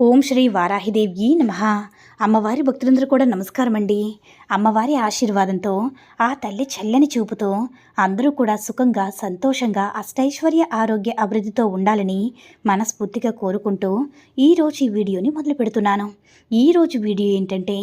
ఓం శ్రీ వారాహిదేవి నమ. అమ్మవారి భక్తులందరూ కూడా నమస్కారం అండి అమ్మవారి ఆశీర్వాదంతో ఆ తల్లి చల్లని చూపుతో అందరూ కూడా సుఖంగా సంతోషంగా అష్టైశ్వర్య ఆరోగ్య అభివృద్ధితో ఉండాలని మనస్ఫూర్తిగా కోరుకుంటూ ఈరోజు ఈ వీడియోని మొదలు పెడుతున్నాను. ఈరోజు వీడియో ఏంటంటే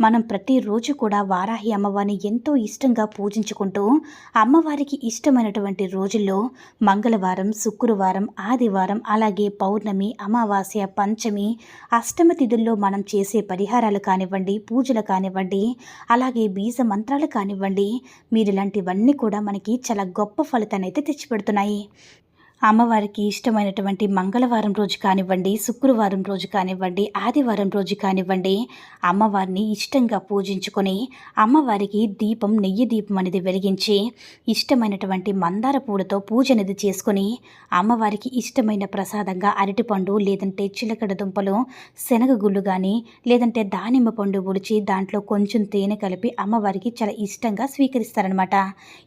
మనం ప్రతిరోజు కూడా వారాహి అమ్మవారిని ఎంతో ఇష్టంగా పూజించుకుంటూ అమ్మవారికి ఇష్టమైనటువంటి రోజుల్లో మంగళవారం శుక్రవారం ఆదివారం అలాగే పౌర్ణమి అమావాస్య పంచమి అష్టమ తిథుల్లో మనం చేసే పరిహారాలు కానివ్వండి పూజలు కానివ్వండి అలాగే బీజ మంత్రాలు కానివ్వండి మీరు ఇలాంటివన్నీ కూడా మనకి చాలా గొప్ప ఫలితాన్ని అయితే తెచ్చిపెడుతున్నాయి. అమ్మవారికి ఇష్టమైనటువంటి మంగళవారం రోజు కానివ్వండి శుక్రవారం రోజు కానివ్వండి ఆదివారం రోజు కానివ్వండి అమ్మవారిని ఇష్టంగా పూజించుకొని అమ్మవారికి దీపం నెయ్యి దీపం అనేది వెలిగించి ఇష్టమైనటువంటి మందార పూలతో పూజ అనేది చేసుకొని అమ్మవారికి ఇష్టమైన ప్రసాదంగా అరటిపండు లేదంటే చిలకడ దుంపలు శనగగుళ్ళు కానీ లేదంటే దానిమ్మ పండు ఉడిచి దాంట్లో కొంచెం తేనె కలిపి అమ్మవారికి చాలా ఇష్టంగా స్వీకరిస్తారనమాట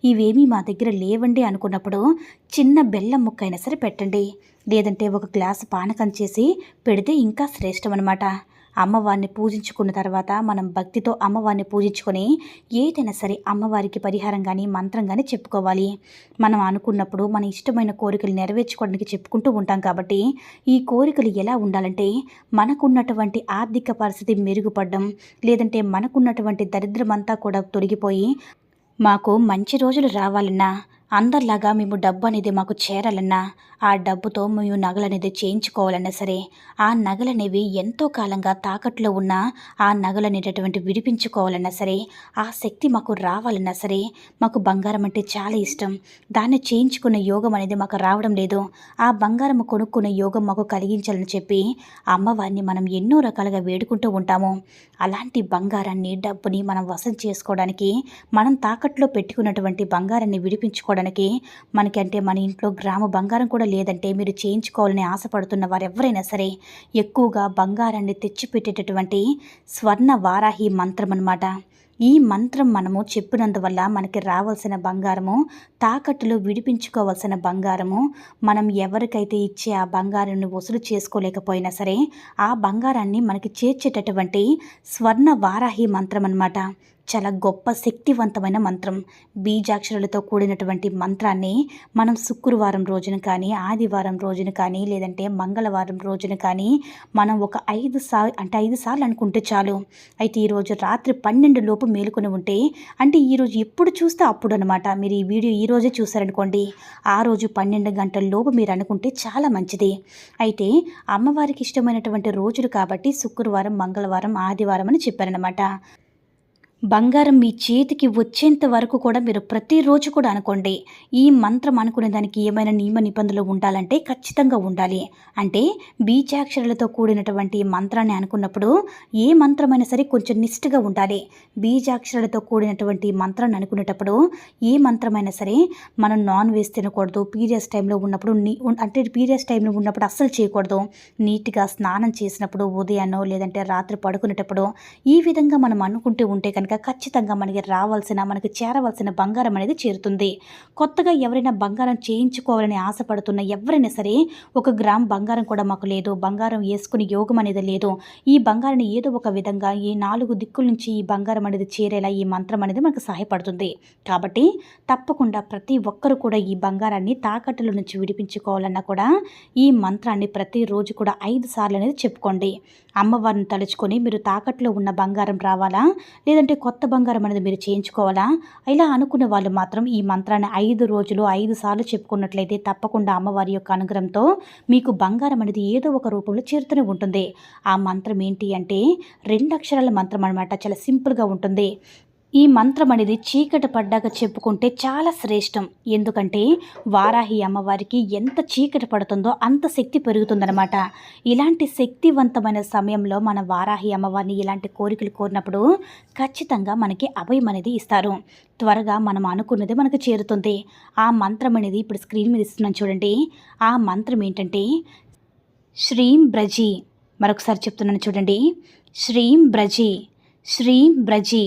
ఇవేమీ మా దగ్గర లేవండి అనుకున్నప్పుడు చిన్న బెల్లం ముక్క అయినా సరే పెట్టండి. లేదంటే ఒక గ్లాసు పానకం చేసి పెడితే ఇంకా శ్రేష్టం అనమాట అమ్మవారిని పూజించుకున్న తర్వాత మనం భక్తితో అమ్మవారిని పూజించుకొని ఏదైనా సరే అమ్మవారికి పరిహారం కానీ మంత్రం కానీ చెప్పుకోవాలి. మనం అనుకున్నప్పుడు మన ఇష్టమైన కోరికలు నెరవేర్చుకోవడానికి చెప్పుకుంటూ ఉంటాం కాబట్టి ఈ కోరికలు ఎలా ఉండాలంటే మనకున్నటువంటి ఆర్థిక పరిస్థితి మెరుగుపడడం లేదంటే మనకున్నటువంటి దరిద్రమంతా కూడా తొలగిపోయి మాకు మంచి రోజులు రావాలన్నా అందరిలాగా మేము డబ్బు అనేది మాకు చేరాలన్నా ఆ డబ్బుతో మేము నగలనేది చేయించుకోవాలన్నా సరే ఆ నగలనేవి ఎంతో కాలంగా తాకట్లో ఉన్న ఆ నగలనేటటువంటి విడిపించుకోవాలన్నా సరే ఆ శక్తి మాకు రావాలన్నా సరే మాకు బంగారం అంటే చాలా ఇష్టం. దాన్ని చేయించుకునే యోగం అనేది మాకు రావడం లేదు. ఆ బంగారం కొనుక్కునే యోగం మాకు కలిగించాలని చెప్పి అమ్మవారిని మనం ఎన్నో రకాలుగా వేడుకుంటూ ఉంటాము. అలాంటి బంగారాన్ని డబ్బుని మనం వసం చేసుకోవడానికి మనం తాకట్లో పెట్టుకున్నటువంటి బంగారాన్ని విడిపించుకోవడానికి మనకి అంటే మన ఇంట్లో గ్రామ బంగారం కూడా లేదంటే మీరు చేయించుకోవాలని ఆశపడుతున్న వారు ఎవరైనా సరే ఎక్కువగా బంగారాన్ని తెచ్చిపెట్టేటటువంటి స్వర్ణ వారాహి మంత్రం అనమాట ఈ మంత్రం మనము చెప్పినందువల్ల మనకి రావాల్సిన బంగారము తాకట్టులో విడిపించుకోవాల్సిన బంగారము మనం ఎవరికైతే ఇచ్చే ఆ బంగారాన్ని వసూలు చేసుకోలేకపోయినా సరే ఆ బంగారాన్ని మనకి చేర్చేటటువంటి స్వర్ణ వారాహి మంత్రం అన్నమాట. చాలా గొప్ప శక్తివంతమైన మంత్రం. బీజాక్షరాలతో కూడినటువంటి మంత్రాన్ని మనం శుక్రవారం రోజున కానీ ఆదివారం రోజున కానీ లేదంటే మంగళవారం రోజున కానీ మనం ఒక ఐదు సార్లు అంటే ఐదు సార్లు అనుకుంటే చాలు. అయితే ఈరోజు రాత్రి పన్నెండు లోపు మేలుకొని ఉంటే అంటే ఈరోజు ఎప్పుడు చూస్తే అప్పుడు అనమాట మీరు ఈ వీడియో ఈ రోజే చూసారనుకోండి ఆ రోజు పన్నెండు గంటల లోపు మీరు అనుకుంటే చాలా మంచిది. అయితే అమ్మవారికి ఇష్టమైనటువంటి రోజులు కాబట్టి శుక్రవారం మంగళవారం ఆదివారం అని చెప్పారనమాట బంగారం మీ చేతికి వచ్చేంత వరకు కూడా మీరు ప్రతిరోజు కూడా అనుకోండి. ఈ మంత్రం అనుకునే దానికి ఏమైనా నియమ నిబంధనలు ఉండాలంటే ఖచ్చితంగా ఉండాలి. అంటే బీజాక్షరాలతో కూడినటువంటి మంత్రాన్ని అనుకున్నప్పుడు ఏ మంత్రమైనా సరే కొంచెం నిష్ఠగా ఉండాలి. బీజాక్షరాలతో కూడినటువంటి మంత్రాన్ని అనుకునేటప్పుడు ఏ మంత్రమైనా సరే మనం నాన్ వెజ్ తినకూడదు. పీరియడ్స్ టైంలో ఉన్నప్పుడు నీ అంటే పీరియడ్స్ టైంలో ఉన్నప్పుడు అస్సలు చేయకూడదు. నీట్గా స్నానం చేసినప్పుడు ఉదయాన్నో లేదంటే రాత్రి పడుకునేటప్పుడు ఈ విధంగా మనం అనుకుంటూ ఉంటే కనుక ఖచ్చితంగా మనకి రావాల్సిన మనకి చేరవలసిన బంగారం అనేది చేరుతుంది. కొత్తగా ఎవరైనా బంగారం చేయించుకోవాలని ఆశపడుతున్న ఎవరైనా సరే ఒక గ్రామ్ బంగారం కూడా మాకు లేదు. బంగారం వేసుకుని యోగం అనేది లేదు. ఈ బంగారాన్ని ఏదో ఒక విధంగా ఈ నాలుగు దిక్కుల నుంచి ఈ బంగారం అనేది చేరేలా ఈ మంత్రం అనేది మనకు సహాయపడుతుంది. కాబట్టి తప్పకుండా ప్రతి ఒక్కరు కూడా ఈ బంగారాన్ని తాకట్టుల నుంచి విడిపించుకోవాలన్నా కూడా ఈ మంత్రాన్ని ప్రతిరోజు కూడా ఐదు సార్లు అనేది చెప్పుకోండి. అమ్మవారిని తలుచుకొని మీరు తాకట్లో ఉన్న బంగారం రావాలా? లేదంటే కొత్త బంగారం అనేది మీరు చేయించుకోవాలా? ఇలా అనుకునే వాళ్ళు మాత్రం ఈ మంత్రాన్ని ఐదు రోజులు ఐదు సార్లు చెప్పుకున్నట్లయితే తప్పకుండా అమ్మవారి యొక్క అనుగ్రహంతో మీకు బంగారం అనేది ఏదో ఒక రూపంలో చేరుతూనే ఉంటుంది. ఆ మంత్రం ఏంటి అంటే రెండు అక్షరాల మంత్రం అనమాట చాలా సింపుల్గా ఉంటుంది. ఈ మంత్రం అనేది చీకటి పడ్డాక చెప్పుకుంటే చాలా శ్రేష్టం. ఎందుకంటే వారాహి అమ్మవారికి ఎంత చీకటి పడుతుందో అంత శక్తి పెరుగుతుందనమాట ఇలాంటి శక్తివంతమైన సమయంలో మన వారాహి అమ్మవారిని ఇలాంటి కోరికలు కోరినప్పుడు ఖచ్చితంగా మనకి అభయం అనేది ఇస్తారు. త్వరగా మనం అనుకున్నది మనకు చేరుతుంది. ఆ మంత్రం అనేది ఇప్పుడు స్క్రీన్ మీద ఇస్తున్నాను చూడండి. ఆ మంత్రం ఏంటంటే శ్రీం బ్రజి. మరొకసారి చెప్తున్నాను చూడండి. శ్రీం బ్రజీ. శ్రీం బ్రజి.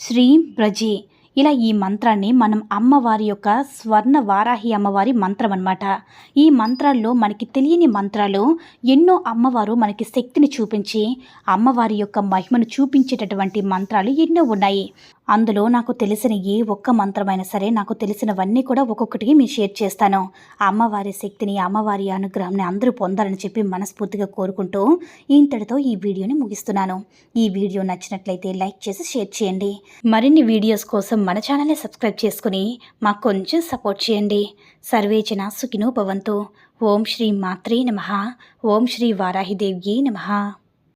శ్రీం బ్రజి. ఇలా ఈ మంత్రాన్ని మనం అమ్మవారి యొక్క స్వర్ణ వారాహి అమ్మవారి మంత్రం అన్నమాట. ఈ మంత్రాల్లో మనకి తెలియని మంత్రాలు ఎన్నో అమ్మవారు మనకి శక్తిని చూపించి అమ్మవారి యొక్క మహిమను చూపించేటటువంటి మంత్రాలు ఎన్నో ఉన్నాయి. అందులో నాకు తెలిసిన ఏ ఒక్క మంత్రమైనా సరే నాకు తెలిసినవన్నీ కూడా ఒక్కొక్కటికి మీ షేర్ చేస్తాను. ఆ అమ్మవారి శక్తిని అమ్మవారి అనుగ్రహాన్ని అందరూ పొందాలని చెప్పి మనస్ఫూర్తిగా కోరుకుంటూ ఇంతటితో ఈ వీడియోని ముగిస్తున్నాను. ఈ వీడియో నచ్చినట్లయితే లైక్ చేసి షేర్ చేయండి. మరిన్ని వీడియోస్ కోసం మన ఛానల్ని సబ్స్క్రైబ్ చేసుకుని మాకు కొంచెం సపోర్ట్ చేయండి. సర్వేచన సుఖినో భవంతు. ఓం శ్రీ మాత్రే నమ. ఓం శ్రీ వారాహిదేవ్యే నమ.